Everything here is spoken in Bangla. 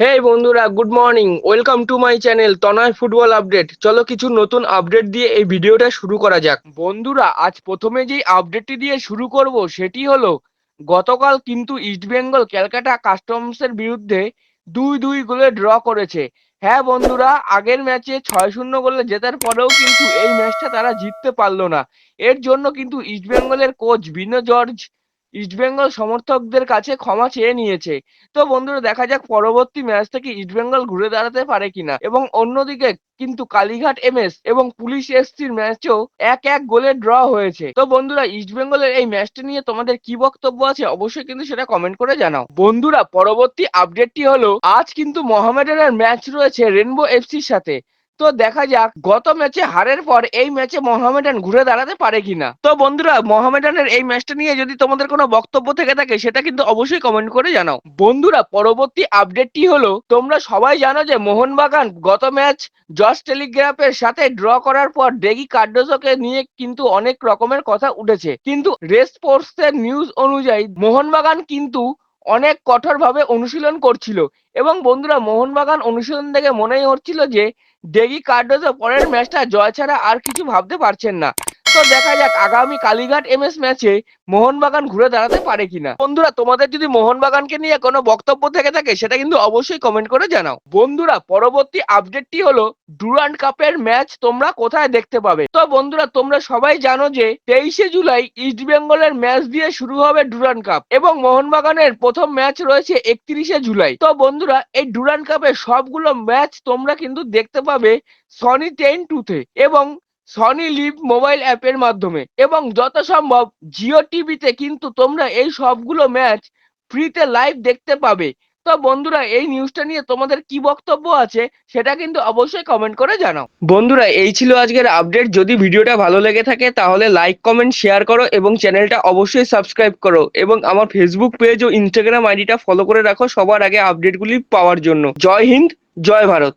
হে বন্ধুরা good morning welcome to my channel Tanay football update চলো কিছু নতুন আপডেট দিয়ে এই ভিডিওটা শুরু করা যাক। বন্ধুরা, আজ প্রথমে যেই আপডেটটি দিয়ে শুরু করব, সেটি হলো, গতকাল কিন্তু ইস্টবেঙ্গল ক্যালকাটা কাস্টমসের বিরুদ্ধে দুই দুই গোলে ড্র করেছে। হ্যাঁ বন্ধুরা, আগের ম্যাচে ছয় শূন্য গোলে জেতার পরেও কিন্তু এই ম্যাচটা তারা জিততে পারল না। এর জন্য কিন্তু ইস্টবেঙ্গলের কোচ বিনো জর্জ ইস্টবেঙ্গল সমর্থকদের কাছে ক্ষমা চেয়ে নিয়েছে। তো বন্ধুরা, দেখা যাক পরবর্তী ম্যাচ থেকে ইস্টবেঙ্গল ঘুরে দাঁড়াতে পারে কিনা। এবং অন্যদিকে কিন্তু কালীঘাট এমএস এবং পুলিশ এসসির ম্যাচও এক এক গোলে ড্র হয়েছে। তো বন্ধুরা ইস্টবেঙ্গলের এই ম্যাচটা নিয়ে তোমাদের কি বক্তব্য আছে অবশ্যই কিন্তু সেটা কমেন্ট করে জানাও। বন্ধুরা, পরবর্তী আপডেটটি হলো, আজ কিন্তু মোহামেডানের ম্যাচ রয়েছে রেনবো এফসির সাথে। তো দেখা যাক, গত ম্যাচে হারের পর এই ম্যাচে মোহামেডান ঘুরে দাঁড়াতে পারে কিনা। তো বন্ধুরা, মোহামেডানের এই ম্যাচটা নিয়ে যদি তোমাদের কোনো বক্তব্য থেকে থাকে, সেটা কিন্তু অবশ্যই কমেন্ট করে জানাও। বন্ধুরা, পরবর্তী আপডেটটি হলো, তোমরা সবাই জানো যে মোহনবাগান গত ম্যাচ জস টেলিগ্রাফের সাথে ড্র করার পর ডেগি কার্ডোসোকে নিয়ে কিন্তু অনেক রকমের কথা উঠেছে। কিন্তু রেস নিউজ অনুযায়ী, মোহনবাগান কিন্তু অনেক কঠোরভাবে অনুশীলন করছিল। এবং বন্ধুরা, মোহনবাগান অনুশীলন দেখে মনেই হচ্ছিল যে ডেগি কার্ডোজো পরের ম্যাচটা জয় ছাড়া আর কিছু ভাবতে পারছেন না। তো দেখা যাক, আগামী কালীঘাট এমএস ম্যাচে মোহনবাগান ঘুরে দাঁড়াতে পারে কিনা। বন্ধুরা, তোমাদের যদি মোহনবাগানকে নিয়ে কোনো বক্তব্য থেকে থাকে, সেটা কিন্তু অবশ্যই কমেন্ট করে জানাও। বন্ধুরা, পরবর্তী আপডেটটি হলো ডুরান্ড কাপের ম্যাচ তোমরা কোথায় দেখতে পাবে? তো বন্ধুরা, তোমরা সবাই জানো যে, তেইশে জুলাই ইস্ট বেঙ্গলের ম্যাচ দিয়ে শুরু হবে ডুরান্ড কাপ এবং মোহনবাগানের প্রথম ম্যাচ রয়েছে একত্রিশে জুলাই। তো বন্ধুরা, এই ডুরান্ড কাপের সবগুলো ম্যাচ তোমরা কিন্তু দেখতে পাবে সনি টেন টুতে এবং সনি লিভ মোবাইল অ্যাপের মাধ্যমে। এবং যত সম্ভব জিও টিভিতে কিন্তু তোমরা এই সবগুলো ম্যাচ ফ্রিতে লাইভ দেখতে পাবে। তো বন্ধুরা, এই নিউজটা নিয়ে তোমাদের কি বক্তব্য আছে সেটা কিন্তু অবশ্যই কমেন্ট করে জানাও। বন্ধুরা, এই ছিল আজকের আপডেট যদি ভিডিওটা ভালো লেগে থাকে, তাহলে লাইক কমেন্ট শেয়ার করো এবং চ্যানেলটা অবশ্যই সাবস্ক্রাইব করো। এবং আমার ফেসবুক পেজ ও ইনস্টাগ্রাম আইডিটা ফলো করে রাখো সবার আগে আপডেটগুলি পাওয়ার জন্য। জয় হিন্দ, জয় ভারত।